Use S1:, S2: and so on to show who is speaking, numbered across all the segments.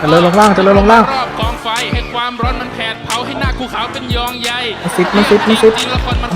S1: จะเลยลงล่างจะเลยลงล่าง
S2: รอบกองไฟให้ความร้อนมันแผดเผาให้หน้ากูขาวเป็นยองใย
S1: มันซิบมันซิบมันซิด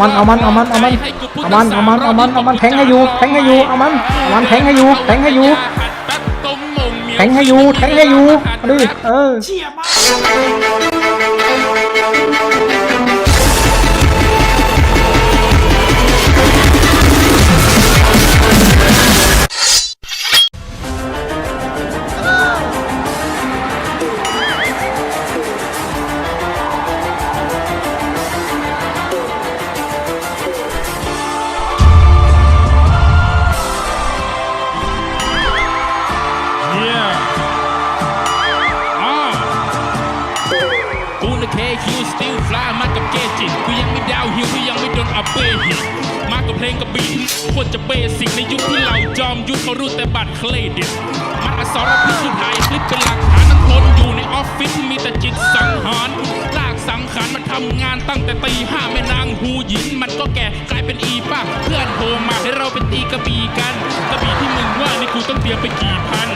S1: มันเอามันเอามันเอามันเอามันเอามันเอามันเอามันแทงให้อยู่แทงให้อยู่เอามันเอามันแทงให้อยู่แทงให้อยู่แทงให้อยู่แทงให้อยู่ดิเออ
S2: ควรจะเบสิกในยุคที่เราจอมยุทธเขารู้แต่บัตรเครดิตมันอสรพิษสุดท้ายคลิปเป็นหลักฐานนั้นทนอยู่ในออฟฟิศมีแต่จิตสังหารลากสังขารมันทำงานตั้งแต่ตีห้าแม่นางหูหยินมันก็แก่กลายเป็นอีป้าเพื่อนโทรมาให้เราไปตีกระบี่กันกระบี่ที่มึงว่านี่กูต้องเตรียมไปกี่พัน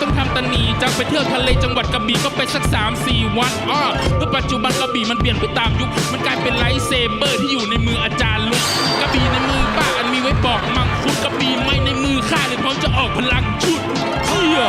S2: ต้องทำตะหนีจังไปเที่ยวทะเลจังหวัดกระบี่ก็ไปสัก 3 4 วันอ้อเมื่อปัจจุบันกระบี่มันเปลี่ยนไปตามยุค มันกลายเป็นไลท์เซเบอร์ที่อยู่ในมืออาจารย์ลุกกระบี่ในมือป้าอันมีไว้ปอกมังคุดกระบี่ไม่ในมือข้าเลยพร้อมจะออกพลังชุดเฮีย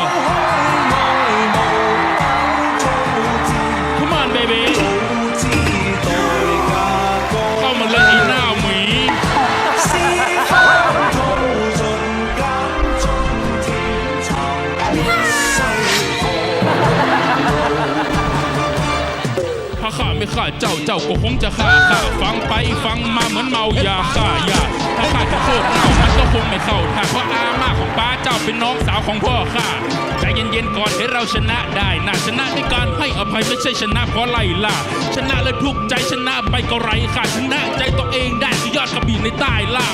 S2: าข้าไม่ฆ่าเจ้าเจ้าก็คงจะฆ่าข้าฟังไปฟังมาเหมือนเมายาฆ่ายาถ้าข้าจะโคตรเน่ามันก็คงไม่เข้าท่าเพราะอาม่าของป้าเจ้าเป็นน้องสาวของพ่อข้าใจเย็นๆก่อนให้เราชนะได้นะชนะด้วยการให้อภัยไม่ใช่ชนะเพราะไล่ล่าชนะและทุกใจชนะไปก็ไรค่ะชนะใจตัวเองได้สุดยอดกระบี่ในใต้ล่า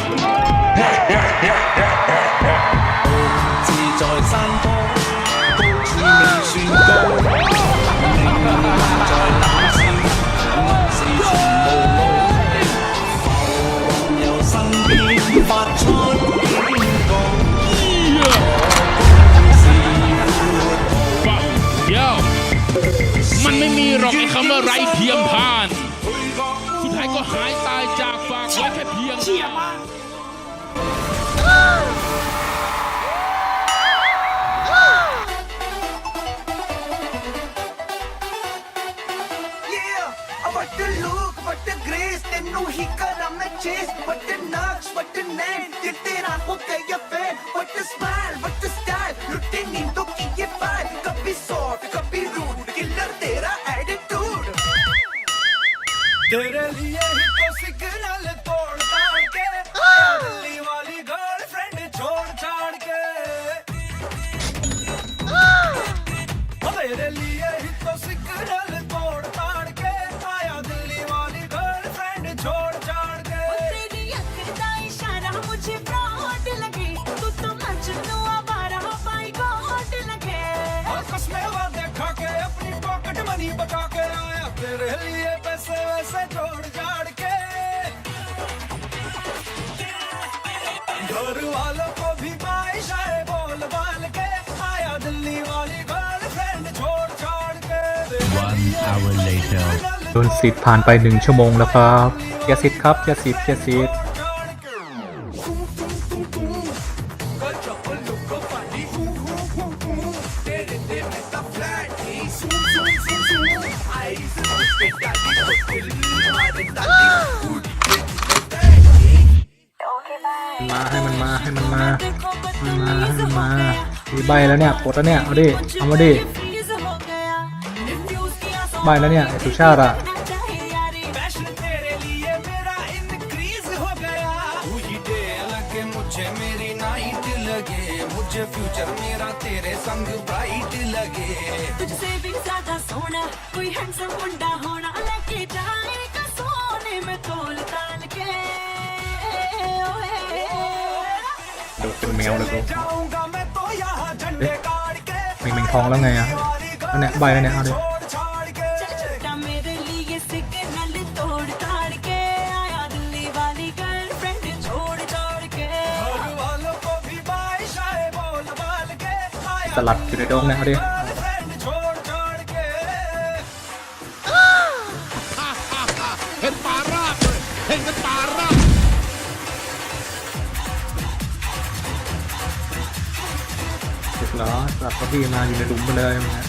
S2: มันไม่มีหรอกไอ้คำว่าไรเทียมพาน สุดท้ายก็หายตายจากฝากไว้แค่เพียงเชียมเก
S3: รสเต็นนูฮิกะรำนะเชสบัตเตนักสบัตเตนเนนติเตราคุกย तेरे लिए ही तो सिग्नल तोड़ ताड़ के आया दिल्ली वाली गर्लफ्रेंड छोड़ छाड़ के। तेरी
S4: अक्ल का इशारा मुझे फ्रॉड लगे। तू तो मजनू आवारा गॉड लगे।
S3: और कसमें वादे खा के अपनी पॉकेट मनी बचा के आया। तेरे लिए पैसे वैसे जोड़ जाड़ के। घर वालों को भी बाइश आए
S1: โดนสิทธิ์ผ่านไปหนึ่งชั่วโมงแล้วครับเจสิทธิ์ครับเจสิทธิ์เจสิทธิ์มาให้มันมาให้มันมามันมาให้มันมาดีใบแล้วเนี่ยกดแล้วเนี่ยเอาดิเอามาดิ ใบแล้วเนี่ยสุชาติอะดูคุณแมวเลย
S3: ดูเอ๊ะเม่
S1: งเม่งทองแล้วไงอะอันเนี้ยใบแล้วเนี่ยเอาดิ สลัดอยู่ในดงนะเขาดิ
S2: เหรา
S1: สับปะรดพี่มาอยู่ในหลุมไปเลยนะ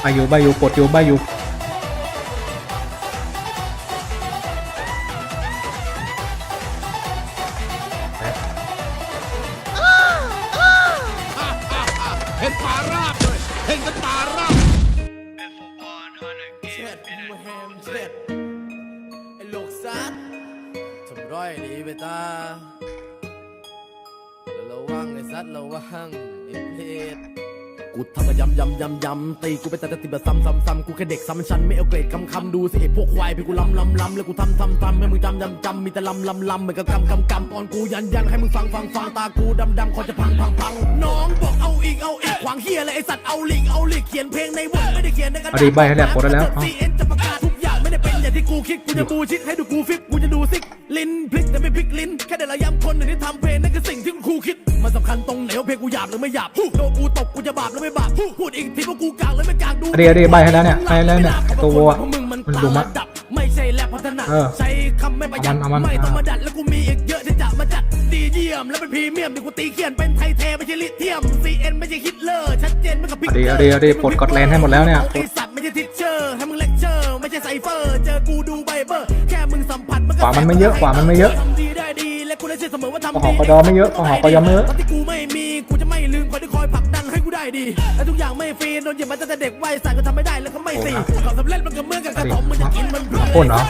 S1: ไปอยู่ไปอยู่กดอยู่ไปอยู่
S5: ซัดระวังไอ้เพชรกูทำก็ยำยำยำยำตีกูไปแต่ติดแบบซ้ำซ้ำซ้ำกูแค่เด็กซ้ำชั้นไม่เอาเกรดคำคำดูสิไอ้พวกควายไปกูลำลำลำแล้วกูทำทำทำให้มึงจำจำจำมีแต่ลำลำลำเหมือนกับกำกำกำตอนกูยันยันให้มึงฟังฟังฟังตากูดำดำคอจะพังพังพังน้องบอกเอาอีกเอาอีกขวางเฮียอะไรไอ้สัตว์เอาลิงเอาลิกเขียนเพลงในบทไม่ได้เขียนในกระดาษ
S1: อาดีใบให้แล้วกดได้แล้ว
S5: จะประกาศทุกอย่างไม่ได้เป็นอย่างที่กูคิดกูจะบูชิดให้ดูกูฟิตกูจะดูซิกลิ้นพลิกแต่ไม่พลิกลิ้นแค่แต่ละย้ำคนหนึ่งที่ทำเพลง สำคัญตรงไหนว่าเพลงกูหยาบหรือไม่หยาบโดนกูตบกูจะบาปหรือไม่บาปพูดอีกทีว่ากูกลางหรือไม่กลางดู
S1: เอาดีเอาดีใบให้แล้วเนี่ยให้แล้วเนี่ยตัววัว
S5: พวกมึงมัน
S1: มัน
S5: ต่า
S1: ดู
S5: ง
S1: มะ
S5: ระดับไม่ใช่แลบพัฒนา
S1: เออ
S5: ใช้คำไม่ประหยัด
S1: เอามันเอามัน
S5: ไม่ต้องมาดัดแล้วกูมีอีกเยอะที่จะมาจัดดีเยี่ยมแล้วเป็นพรีเมียมที่กูตีเขียนเป็นไทยเทไม่ใช่ลิเทียม CN ไม่ใช่ฮิตเลอร์ชัดเจนไม่กับพิก
S1: เอาดีเอาดีเอาดีปลดกดแลนให้หมดแล้วเนี่ย
S5: ไอสัตว์ไม่ใช่ทิชเชอร์ให้มึงเลคเชอร์ไม่ใช่ไซเฟอร์เจอกูดูไบเบอร์แค่มึงสัมผัสมันก็
S1: ขวามันไม่เยอะขวามันไม่เยอะ
S5: เชื่อเสมอว่าทำ
S1: ข
S5: ดี
S1: อขอดอไม่เยอะขอขอยอไม่เยอะ
S5: ตอนที่กูไม่มีกูจะไม่ลืมคอยที่คอยผลักดันให้กูได้ดีและทุกอย่างไม่ฟรีโดนเหยียบมาตั้งแต่เด็กวัยสายก็ทำไม่ได้แล้วก็ไม่สี่ความสำเร็จมันก็เหมือนกับกระถมมันจะกินมันเพลิน
S1: โค่นเหรอ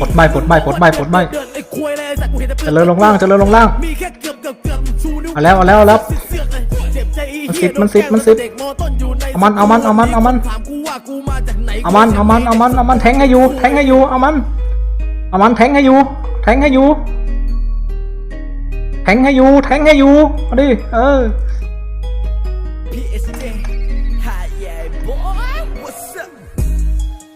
S1: ปลดใบปลดใบปลดใบปลดใบ
S5: เดินไอ้ควยเลยไอ้สัตว์กูเห็นแต่
S1: เจริญลงล่างเจริญลงล่าง
S5: มีแค่เกือบเกือบเกือบชูนิ้ว
S1: เอาแล้วเอาแล้วเอาแล้ว
S5: เสือกเลยเจ็บใจไอ้เหี้ย
S1: มันสิบมันสิบ
S5: เด็กมต้นอยู่ใน
S1: เอามันเอามันเอามันเอามัน
S5: ถามกูว่ากูมาจากไหน
S1: เอามันเอามันเอามันเอามันแทงให้อยู่แทงให้อยู่เอามันเอามันแทงให้อยู่แทงให้อยู่ แทงให้อยู่แทงให้อยู่เอาดิเออ
S5: PSJ Hi yeah boy What's up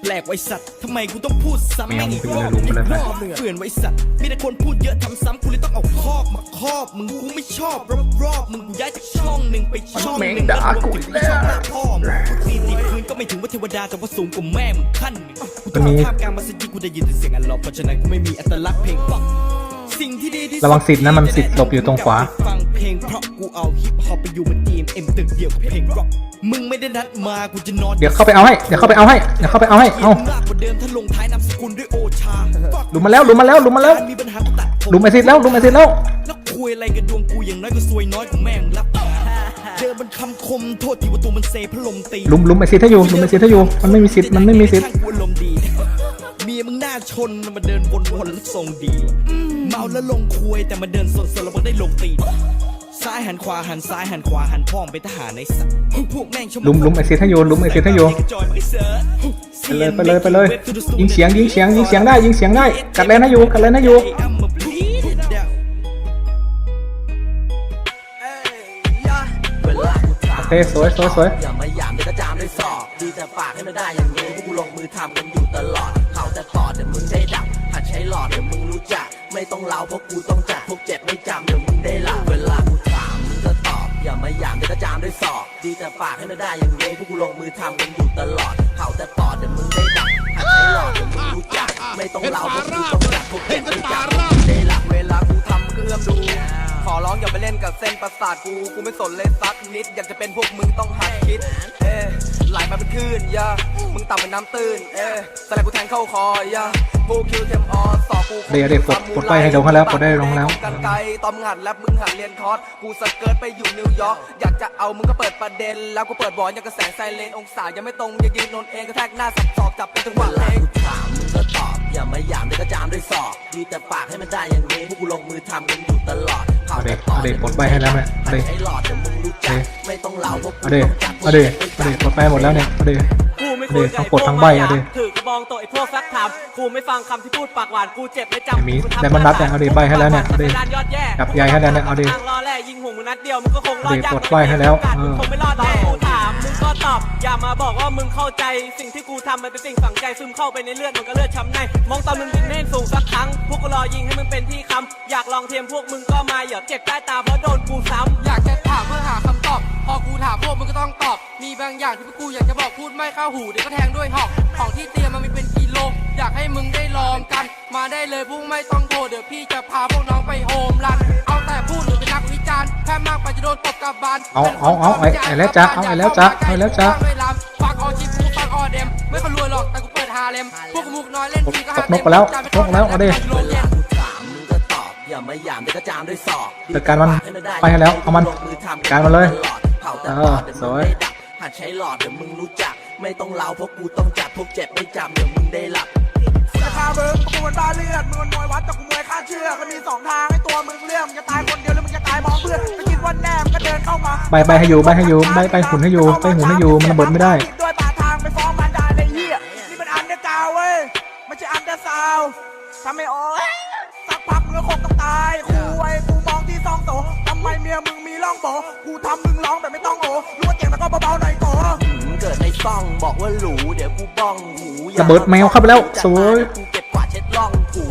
S5: แปลกไว้สัตว์ทำไมกูต้องพูดซ้ำ
S1: แมว
S5: แม่งอีกรอบ
S1: มันเป็นอะไร
S5: อีกรอบหนึ่งอะเพื่อนไว้สัตว์มีแต่คนพูดเยอะทำซ้ำกูเลยต้องเอาคอกมาครอบมึงกูไม่ชอบรอบรอบๆมึงกูย้ายจากช่องหนึ่งไปช่องหนึ่ง
S1: แม่งด่ากูอีกแล้ว
S5: ช่องหน้าพ่อมึงกูตีนตีพื้นก็ไม่ถึงว่าเทวดาแต่ว่าสูงกว่าแม่มึงขั้นหนึ่งกูต้อง
S1: มันมี
S5: เอาท่ามกลางมัสยิดกูได้ยินแต่เสียงอัลลอฮ์เพราะฉะนั้นกูไม่มีอัตลักษณ์เพลงฟังสิ่งที่ดีที่สุด
S1: ระวังสิทธิ์นะมันสิทธิ์หลบอยู่ตรงขวา
S5: ฟังเพลงเพราะกูเอาฮิปฮอปไปอยู่บนทีมเอ็มตึกเดียวกับเพลงร็อกมึงไม่ได้นัดมากูจะนอน
S1: เดี๋ยวเข้าไปเอาให้เดี๋ยวเข้าไปเอาให้เดี๋ยวเข้าไปเอาให้เอา
S5: มากกว่าเดิมถ้าลงท้ายนามสกุลด้วยโอชา
S1: ลุมมาแล้วลุมมาแล้วลุมมาแล้ว
S5: มีปัญหากูตัดผม
S1: ลุมไอซิดแล้วลุมไอซิดแล้ว
S5: แล้วคุยอะไรกับดวงกูอย่างน้อยก็ซวยน้อยกว่าแม่งรับเจอมันคำคมโทษที่ว่าตัวมันเซพลมตี
S1: ลุมลุมไอซิดให้อยู่ลุมไอซิดให้อยู่มันไม่มีสิทธิ์มันไม่มีสิทธิ์
S5: ช่างกูอารมณ์ดีเมียมึงหน้าชนมาเดินวนๆแล้วทรงดี เมาแล้วลงคุยแต่มาเดินสดๆแล้วมันได้ลงตีนซ้ายหันขวาหันซ้ายหันขวาหันพ่อมไปทหารในสัตว์พวกแม่งชม
S1: ลุมลุมไอเซิดให้อยู่ลุมไอเซิดให้อยไปเลยไปเลยไปเลยยิงเสียงยิงเสียงยิงเสียงได้ยิงเสียงได้กัดเลนให้อยู่กัดเลนให้อยู่
S5: เวลากูถาม
S1: โอเคสวยสวยสวย
S5: อย่ามาหยามเดี๋ยวก็จามด้วยศอกดีแต่ปากให้มันได้อย่างนี้พวกกูลงมือทำกันอยู่ตลอด แต่ต่อเดี๋ยวมึงได้ดับหัดใช้หลอดเดี๋ยวมึงรู้จัก ไม่ต้องเล่าเพราะกูต้องจัดพวกเจ็บไม่จำเดี๋ยวมึงได้หลับเวลากูถามมึงก็ตอบ อย่ามาหยามเดี๋ยวก็จามด้วยศอก ดีแต่ปากให้มันได้อย่างนี้พวกกูลงมือทำกันอยู่ตลอดเขาแต่ต่อเดี๋ยวมึงได้ดับหัดใช้หลอดเดี๋ยวมึงรู้จัก ไม่ต้องเล่าเพราะกูต้องจัดพวกเจ็บไม่จำเดี๋ยวมึงได้หลับ
S6: เวลากูทำก็เอื้อมดู ร้องอย่าไปเล่นกับเส้นประสาทกูกูไม่สนเลยสักนิด อยากจะเป็นพวกมึงต้องหัดคิด เอ้ไหลมาเป็นคลื่นอยามึงต่ำเป็นน้ำตื้น เอ้สไลด์กูแทงเข้าคอยากูคิวเทมออสอบกู
S1: เดี๋ยวเดี๋ยวปลดปลดไปให้ลงให้แล้วปลดได้ลงแล้ว
S6: กันไกลตอนมึงหัดแรปมึงหัดเรียนคอร์สกูสเกิร์ตไปอยู่นิวยอร์กอยากจะเอามึงก็เปิดประเด็น แล้วกูเปิดบอลยังกระแสไซเรนองศายังไม่ตรงอย่ายืนนนเองกระแทกหน้าสับศอกจับเป็นจังหวะ
S5: เว
S6: เพล
S5: ลางกูถามมึงก็ต อบอย่ามาหยามเดี๋ยวก็จามด้วยศอกดีแต่ปากให้มันได้อย่างนี้พวกกูลงมือทำกันอยู่ตลอด
S1: เอาเด็กเอาเด็กปลดใบให้แล้วเนี่ยเอาเด็ก
S5: ใช้หลอดเดี๋ยวมึงรู้จักไม่ต้องเล่าพวกกู
S1: เอาเด็ก
S5: ต้องจัด
S1: เอาเด็กเอาเด็กปลดไปหมดแล้วเนี่ยเอาเด็ก
S7: กูไม่คุยกับ
S1: เอาเด็กทั้งปลดทั้งใบเอาเด็ก
S7: ถือกระบองโตไอ้พวกซักถามกูไม่ฟังคำที่พูดปากหวานกูเจ็บไม่จำ
S1: มี
S7: กูทำ
S1: แต่มันรับเนี่ยเอาดิใบ้ให้แล้วเนี่ยเอาดิ
S7: ด้านยอดแย่
S1: จับใยให้แล้วเนี่ยเอาดิ
S7: งรอแลก ยิงหัวมึงนัดเดียวมึงก็คงรอด
S1: เด็ก
S7: ยาก
S1: กดไล่ให้แล้ว
S7: โอกาสมึง
S1: เออ
S7: คงไม่รอดหรอกกูถามมึงก็ตอบอย่ามาบอกว่ามึงเข้าใจ สิ่งที่กูทำมันเป็นสิ่งฝังใจซึมเข้าไปในเลือดมันก็เลือดช้ำในมองตอนมึงบินเน่นสูงสักครั้งพวกกูรอยิงให้มึงเป็นที่คำอยากลองเทียมพวกมึงก็มาอย่าเจ็บใต้ตาเพราะโดนกูซ้ำ
S8: อยากจะถามเพื่อหาคำตอบพอกูถามพวกมึงก็ต้องตอบ มีบางอย่างที่พวกกูอยากจะบอกพูดไม่เข้าหูเดี๋ยวก็แทงด้วยหอกของที่เตรียมมันมีเป็นกิโล อยากให้มึงได้ลองกัน มาได้เลยพวกไม่ต้องโทรเดี๋ยวพี่จะพาพวกน้องไปโฮมรัน เอาแต่ กวิจารณ์แค่มากไปจะโดนตบกลับบาน
S1: เอาเอาเอาไอ้ไอ้แล้วจ๊ะเอาไอ้แล้วจ๊ะเอาไอ้แล้วจ๊ะ
S8: ฟังออชิปกูฟังออเดมไม่เคยรวยหรอกแต่กูเปิดฮาเลมพวกกูมุกน้อยเล่นฟรีก็
S1: ตกนกไปแล้วตกแล้วเอาดิ
S6: เวลากูถามมึงก็ตอบอย่ามาหยามเดี๋ยวก็จามด้วยศอก
S1: จัดการมันไปให้แล้วเอามัน
S6: ลงมือทำ
S1: การมันเลย
S6: ตอดเผาแต่
S1: เอ
S6: ป
S1: อ
S6: อดเดี๋ยว
S1: ส
S6: มึง
S1: วย
S6: ได้ดับหากใช้หลอดเดี๋ยวมึงรู้จัก ไม่ต้องเล่าเพราะกูต้องจัดพวกเจ็บไม่จำเดี๋ยวมึงได้หลับ
S3: จะฆ่ามึงเพราะกูมันบ้าเลือดมึงมันมวยวัดแต่กูมวยฆ่าเชือกมันมีสองทางให้ตัวมึงเลือกมึงจะตายคนเดียวหรือมึงจะตายมองเพื่อนไม่คิดว่าแน่มงก็เดินเข้ามา
S1: ใบใบให้อยู่ใบให้อยู่ใบใบหุ่นให้อยู่ใบหุ่นให้อยู่มันระเบิดไม่ได้
S3: ด้วยปากทางไปฟ้องมันได้เลยเฮียนี่มันอันเดอร์กราวด์เว้ยไม่ใช่อันเดอร์ซาวด์ทำไมโอ้ยสักพักมึงก็คงต้องตายกูไอ้กูมองที่ซองโตทำไมเมียมึงมีร่องโบกูทำมึงร้องแบบไม่ต้องโอรู้ว่าเก่งแล้วก็เบาๆหน่อยโต
S6: หืมเกิดในซ่องบอกว่าหรูเดี๋ยวกูบ้องหูอย่า
S1: ระเบิดแมวเข้าไปแล้วสวย
S6: กูเก็บกวา ดเช็ดร่องหู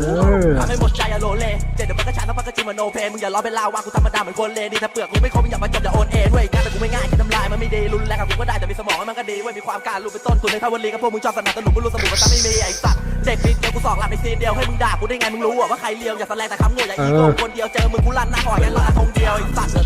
S6: ทำให้หมดใจอะโลเลเจ็ดเดี๋ยวมันก็ชาต้องพักก็จิมมันโนเพนมึงอย่าล้อเป็นลาว่ากูธรรมดาเหมือนคนเลดีถ้าเปลือกกูไม่คมมึงอย่ามาจมอย่าโอนเอ็นเว้ยงานแต่กูไม่ง่ายแค่ทำลายมันไม่ดีรุนแรงกับกูก็ได้แต่มีสมองมันก็ดีเว้ยมีความการรู้เป็นต้นทุนในทาวันลีกับพวกมึงชอบสนับสนุนไม่รู้สมุนมันตั้งไม่มีไอ้สัตว์เด็กนิดเดียวกูสอกหลับในซีนเดียวให้มึงด่ากูได้ไงมึงรู้อะว่าใครเลียวอย่าแสดงแต่คำโง่อย่าอีโก้คนเดียวเจอมึงกูลั่นหน้าหอยยันลาทงเดียวไอ้สัตว์